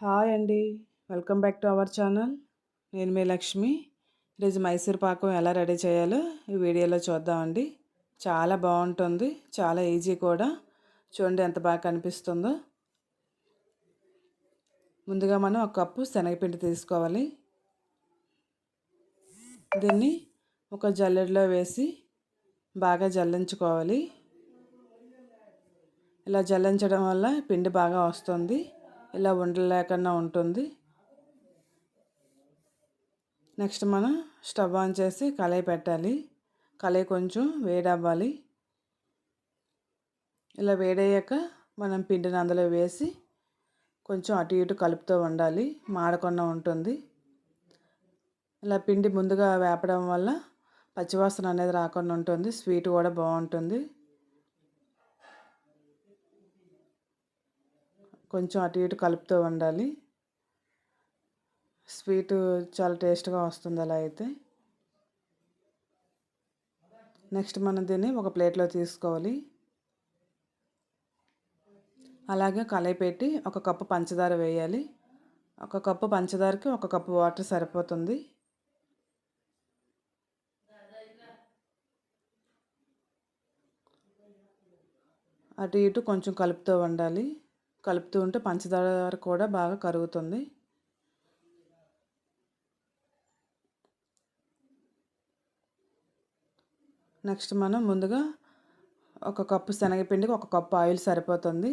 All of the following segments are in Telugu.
హాయ్ అండి. Welcome back to our channel. నేను మీ లక్ష్మి. ఈరోజు మైసూర్ పాకం ఎలా రెడీ చేయాలో ఈ వీడియోలో చూద్దామండి. చాలా బాగుంటుంది. చాలా ఈజీ కూడా. చూడండి ఎంత బాగా కనిపిస్తుందో. ముందుగా మనం ఒక కప్పు శనగపిండి తీసుకోవాలి. దీన్ని ఒక జల్లెడలో వేసి బాగా జల్లించుకోవాలి. ఇలా జల్లించడం వల్ల పిండి బాగా వస్తుంది. ఇలా ఉండలేకుండా ఉంటుంది. నెక్స్ట్ మనం స్టవ్ ఆన్ చేసి కళాయి పెట్టాలి. కళాయి కొంచెం వేడవ్వాలి. ఇలా వేడయ్యాక మనం పిండిని అందులో వేసి కొంచెం అటు ఇటు కలుపుతూ ఉండాలి. మాడకుండా ఉంటుంది. ఇలా పిండి ముందుగా వేపడం వల్ల పచ్చివాసన అనేది రాకుండా ఉంటుంది. స్వీట్ కూడా బాగుంటుంది. కొంచెం అటు ఇటు కలుపుతూ ఉండాలి. స్వీట్ చాలా టేస్ట్గా వస్తుంది అలా అయితే. నెక్స్ట్ మనం దీన్ని ఒక ప్లేట్లో తీసుకోవాలి. అలాగే కలయి పెట్టి ఒక కప్పు పంచదార వేయాలి. ఒక కప్పు పంచదారకి ఒక కప్పు వాటర్ సరిపోతుంది. అటు ఇటు కొంచెం కలుపుతూ ఉండాలి. కలుపుతూ ఉంటే పంచదార కూడా బాగా కరుగుతుంది. నెక్స్ట్ మనం ముందుగా ఒక కప్పు శనగపిండికి ఒక కప్పు ఆయిల్ సరిపోతుంది.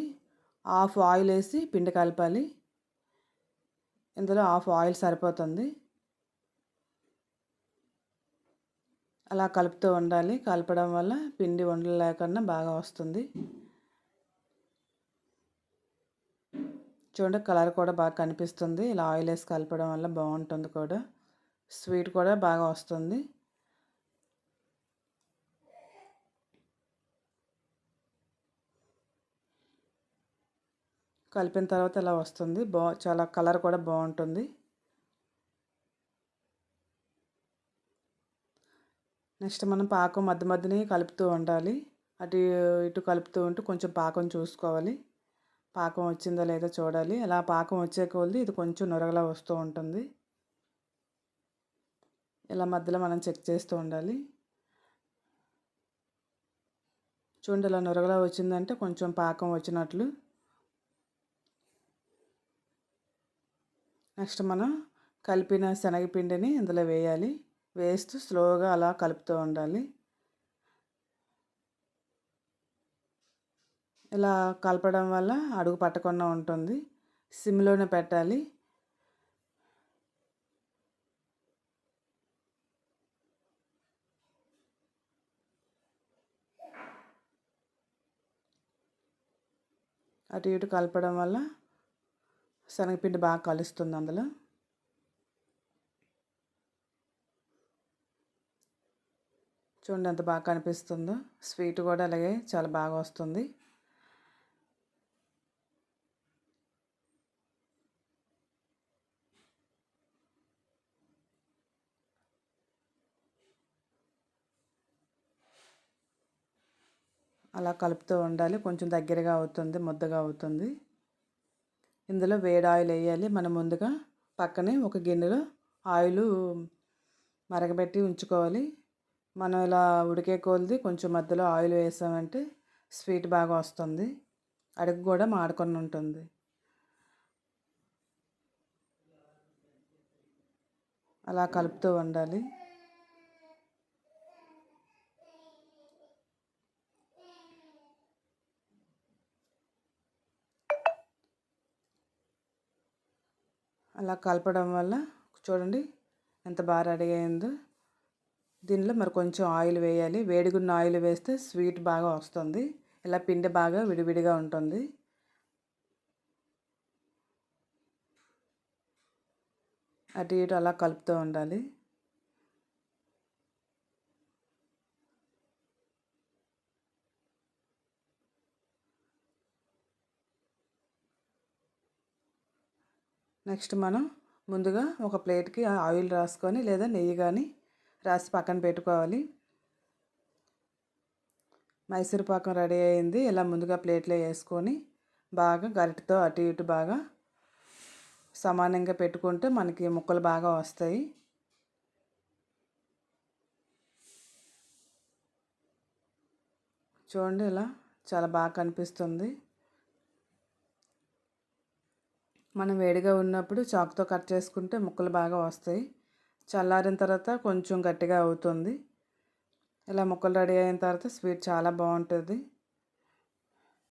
హాఫ్ ఆయిల్ వేసి పిండి కలపాలి. ఇందులో హాఫ్ ఆయిల్ సరిపోతుంది. అలా కలుపుతూ ఉండాలి. కలపడం వల్ల పిండి ఉండలు బాగా వస్తుంది. చూడండి కలర్ కూడా బాగా కనిపిస్తుంది. ఇలా ఆయిల్ వేసి కలపడం వల్ల బాగుంటుంది కూడా. స్వీట్ కూడా బాగా వస్తుంది. కలిపిన తర్వాత ఇలా వస్తుంది. బా చాలా కలర్ కూడా బాగుంటుంది. నెక్స్ట్ మనం పాకం మధ్య మధ్యనే కలుపుతూ ఉండాలి. అటు ఇటు కలుపుతూ ఉంటూ కొంచెం పాకం చూసుకోవాలి. పాకం వచ్చిందో లేదో చూడాలి. అలా పాకం వచ్చే కొలది ఇది కొంచెం నొరగలా వస్తూ ఉంటుంది. ఇలా మధ్యలో మనం చెక్ చేస్తూ ఉండాలి. చూడండి ఇలా నొరగలా వచ్చిందంటే కొంచెం పాకం వచ్చినట్లు. నెక్స్ట్ మనం కలిపిన శనగపిండిని ఇందులో వేయాలి. వేస్తూ స్లోగా అలా కలుపుతూ ఉండాలి. ఇలా కలపడం వల్ల అడుగు పట్టకుండా ఉంటుంది. సిమ్లోనే పెట్టాలి. అటు ఇటు కలపడం వల్ల శనగపిండి బాగా కలుస్తుంది అందులో. చూడండి ఎంత బాగా కనిపిస్తుందో. స్వీట్ కూడా అలాగే చాలా బాగా వస్తుంది. అలా కలుపుతూ ఉండాలి. కొంచెం దగ్గరగా అవుతుంది ముద్దగా అవుతుంది. ఇందులో వేడి ఆయిల్ వేయాలి. మనం ముందుగా పక్కనే ఒక గిన్నెలో ఆయిల్ మరగబెట్టి ఉంచుకోవాలి. మనం ఇలా ఉడికే కొలిది కొంచెం మధ్యలో ఆయిల్ వేసామంటే స్వీట్ బాగా వస్తుంది. అడుగు కూడా మాడుకొని ఉంటుంది. అలా కలుపుతూ ఉండాలి. అలా కలపడం వల్ల చూడండి ఎంత బాగా రెడీ అయిందో. దీనిలో మరి కొంచెం ఆయిల్ వేయాలి. వేడిగున్న ఆయిల్ వేస్తే స్వీట్ బాగా వస్తుంది. ఇలా పిండి బాగా విడివిడిగా ఉంటుంది. అటు ఇటు అలా కలుపుతూ ఉండాలి. నెక్స్ట్ మనం ముందుగా ఒక ప్లేట్కి ఆయిల్ రాసుకొని లేదా నెయ్యి కానీ రాసి పక్కన పెట్టుకోవాలి. మైసూర్ పాకం రెడీ అయింది. ఇలా ముందుగా ప్లేట్లో వేసుకొని బాగా గరిటతో అటు ఇటు బాగా సమానంగా పెట్టుకుంటే మనకి ముక్కలు బాగా వస్తాయి. చూడండి ఇలా చాలా బాగా కనిపిస్తుంది. మనం వేడిగా ఉన్నప్పుడు చాకుతో కట్ చేసుకుంటే ముక్కలు బాగా వస్తాయి. చల్లారిన తర్వాత కొంచెం గట్టిగా అవుతుంది. ఇలా ముక్కలు రెడీ అయిన తర్వాత స్వీట్ చాలా బాగుంటుంది.